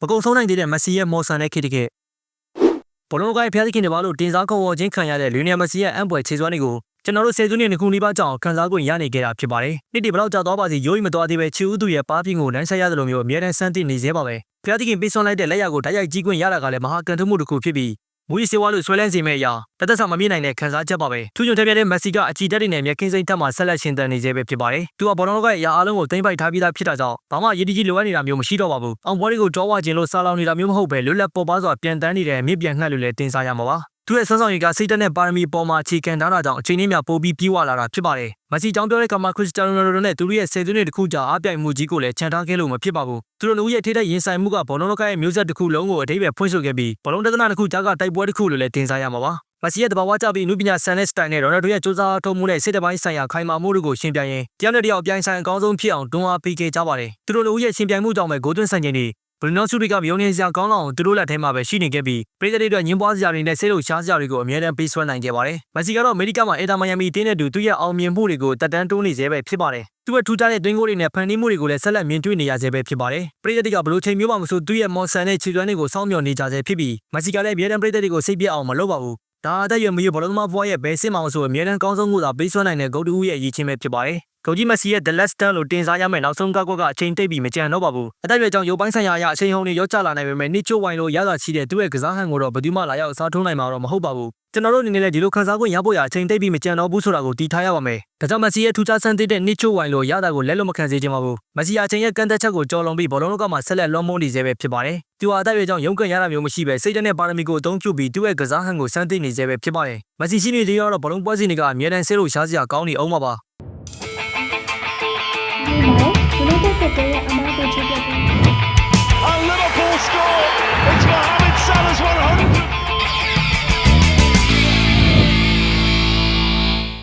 မကုံဆုံးနိုင်သေးတဲ့မက်ဆီရဲ့မော်ဆန်တဲ့ခေတ်တကယ်ဘောလုံးကိုင်းဖျားသခင်တွေပါလို့တင်စားခေါ်ဝေါ်ခြင်းခံရတဲ့လူနီယယ်မက်ဆီရဲ့အံပွဲခြေစွမ်းတွေကိုကျွန်တော်တို့ဆယ်စုနှစ်နှစ်ခုနီးပါးကြောင်ခန်းစား권ရနေကြတာဖြစ်ပါတယ်။နေ့ဒီဘလောက်ကြာသွားပါစီရိုးရီမသွားသေးပဲချီဦးသူရဲ့ပါပြင်းကိုနိုင်ဆက်ရသလိုမျိုးအမြဲတမ်းစမ်းသစ်နေသေးပါပဲ။ဖျားသခင်ပေးစွန်လိုက်တဲ့လက်ရကိုဓာတ်ရိုက်ကြီး권ရတာကလည်းမဟာကန်ထုမှုတစ်ခုဖြစ်ပြီး မူရီစေဝါလို့ဆွဲလန်းစေမဲ့အရာတသက်ဆောင်မမြင်နိုင်တဲ့ခန်းစားချက်ပါပဲ။ထူးချွန်ထက်ပြတဲ့မက်ဆီကအကြည်တက်တွေနဲ့မြက်ကင်းစိမ့်တက်မှာဆက်လက်ရှင်သန်နေသေးပဲဖြစ်ပါတယ်။သူကဘောလုံးရဲ့အရာအလုံးကိုသိမ့်ပိုက်ထားပြီးသားဖြစ်တာကြောင့်ဘာမှရည်တည်ကြီးလိုအပ်နေတာမျိုးမရှိတော့ပါဘူး။အောင်ပွဲတွေကိုကြောဝခြင်းလို့စာလောင်နေတာမျိုးမဟုတ်ပဲလွတ်လပ်ပေါ်ပါစွာပြန်တန်းနေတဲ့မြင့်ပြန်ငှက်လို့လည်းတင်စားရမှာပါ။ သူရဲ့ဆွမ်းဆောင်ရည်ကစိတ်တက်တဲ့ပါရမီပေါ်မှာအခြေခံထားတာကြောင့်အချိန်လေးများပိုပြီးပြီးဝလာတာဖြစ်ပါတယ်။မက်ဆီကြောင့်ပြောတဲ့ကမှာခရစ္စတီယာနိုရိုနယ်ဒိုနဲ့သူတို့ရဲ့ဆယ်သွင်းတစ်ခုကြာအပြိုင်မှုကြီးကိုလည်းခြံထားခဲ့လို့မဖြစ်ပါဘူး။သူတို့လူရဲ့ထိတဲ့ရင်ဆိုင်မှုကဘောလုံးလောကရဲ့မျိုးဆက်တစ်ခုလုံးကိုအထိပ္ပယ်ဖွင့်ဆိုခဲ့ပြီးဘောလုံးတက္ကနာတစ်ခုကြားကတိုက်ပွဲတစ်ခုလို့လည်းတင်စားရမှာပါ။မက်ဆီရဲ့တဘာဝကြပြီးနုပညာဆန်တဲ့စတိုင်နဲ့ရိုနယ်ဒိုရဲ့စူးစမ်းထုတ်မှုနဲ့စစ်တပိုင်းဆိုင်ရာခိုင်မာမှုတို့ကိုရှင်းပြရင်းတယောက်နဲ့တယောက်အပြိုင်ဆိုင်အကောင်းဆုံးဖြစ်အောင်တွန်းအားပေးခဲ့ကြပါတယ်။သူတို့လူရဲ့ရှင်းပြမှုကြောင့်ပဲဂိုးသွင်းဆန်ခြင်းတွေ ဘရီနိုဆူရီကမျိုးနေစရာကောင်းလောက်အောင်သူတို့လက်ထဲမှာပဲရှိနေခဲ့ပြီးပရိသတ်တွေအတွက်ညင်ပွားစရာတွေနဲ့ဆေးလို့ရှားစရာတွေကိုအမြဲတမ်းပေးဆွဲနိုင်ခဲ့ပါတယ်။မက်ဆီကတော့အမေရိကမှာအင်တာမိုင်ယာမီတင်းတဲ့သူသူ့ရဲ့အောင်မြင်မှုတွေကိုတက်တန်းတိုးနေသေးပဲဖြစ်ပါတယ်။သူ့ရဲ့ထူးခြားတဲ့တွင်းကိုတွေနဲ့ဖန်တီးမှုတွေကိုလည်းဆက်လက်မြင်တွေ့နေရသေးပဲဖြစ်ပါတယ်။ပရိသတ်တွေကဘလို့ချိန်မျိုးမှမဆိုသူ့ရဲ့မော်ဆန်တဲ့ခြေစွမ်းတွေကိုစောင့်မျှော်နေကြဆဲဖြစ်ပြီးမက်ဆီကလည်းအမြဲတမ်းပရိသတ်တွေကိုစိတ်ပြတ်အောင်မလုပ်ပါဘူး။ဒါအသက်အရွယ်မရွေးဘောလုံးသမားဘွားရဲ့ဘယ်စစ်မှမဆိုအမြဲတမ်းကောင်းဆုံးမှုသာပေးစွမ်းနိုင်တဲ့ဂုတ်တူးရဲ့အရေးချင်းပဲဖြစ်ပါတယ်။ ဂိုဂျီမက်ဆီရဲ့ The Last Stand လို့တင်စားရမယ့်နောက်ဆုံးကောက်ကွက်ကအချိန်တိတ်ပြီးမကြံတော့ပါဘူး။အသက်အရွယ်ကြောင့်ရုပ်ပိုင်းဆိုင်ရာအရအချိန်ဟုန်တွေရောကျလာနိုင်ပေမဲ့နစ်ချိုဝိုင်လိုရတာရှိတဲ့သူ့ရဲ့ကစားဟန်ကိုတော့ဘယ်သူမှလာရောက်အစားထိုးနိုင်မှာတော့မဟုတ်ပါဘူး။ကျွန်တော်တို့အနေနဲ့လည်းဒီလိုခန်းစား권ရဖို့ရအချိန်တိတ်ပြီးမကြံတော့ဘူးဆိုတာကိုတီးထားရပါမယ်။ဒါကြောင့်မက်ဆီရဲ့ထူးခြားဆန်းသစ်တဲ့နစ်ချိုဝိုင်လိုရတာကိုလက်လွတ်မခံစေချင်ပါဘူး။မက်ဆီအချိန်ရဲ့ကန့်သက်ချက်ကိုကြော်လွန်ပြီးဘောလုံးလောကမှာဆက်လက်လွှမ်းမိုးနေသေးပဲဖြစ်ပါတယ်။သူဟာအသက်အရွယ်ကြောင့်ရုန်းကန်ရတာမျိုးမရှိပဲစိတ်ဓာတ်နဲ့ပါရမီကိုအသုံးပြုပြီးသူ့ရဲ့ကစားဟန်ကိုစမ်းသစ်နေသေးပဲဖြစ်ပါတယ်။မက်ဆီရှိနေသေးတော့ဘောလုံးပွဲစဉ်တွေကအမြဲတမ်းဆေးလို့ရှားစရာကောင်းနေအောင်ပါ ပါ။ဒီမှာ United